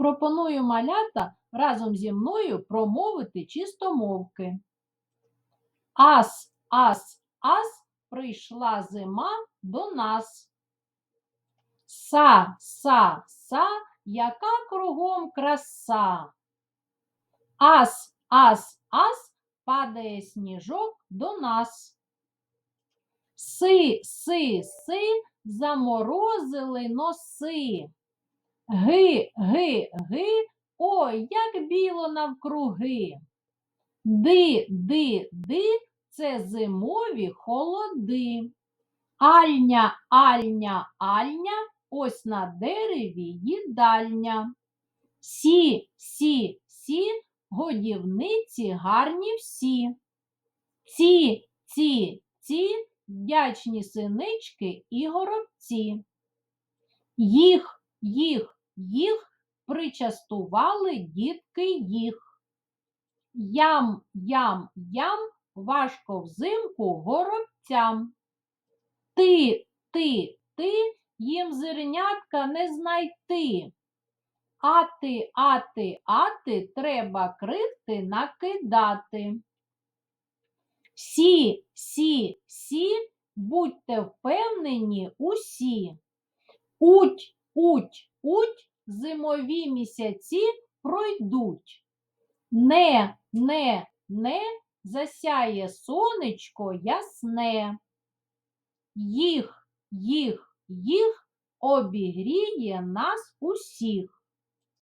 Пропоную малята разом зі мною промовити чистомовки. Ас, ас, ас, прийшла зима до нас. Са, са, са, яка кругом краса. Ас, ас, ас, падає сніжок до нас. Си, си, си, заморозили носи. Ги, ги, ги, ой, як біло навкруги. Ди, ди, ди, це зимові холоди. Альня, альня, альня, ось на дереві їдальня. Сі, сі, сі, годівниці гарні всі. Ці, ці, ці, вдячні синички і горобці. Їх, їх, їх причастували дітки їх. Ям, ям, ям, важко взимку горобцям. Ти, ти, ти, їм зернятка не знайти. Ати, ати, ати, треба крихти накидати. Сі, сі, сі, будьте впевнені усі. Уть, уть, уть, зимові місяці пройдуть. Не, не, не, засяє сонечко ясне. Їх, їх, їх обігріє нас усіх.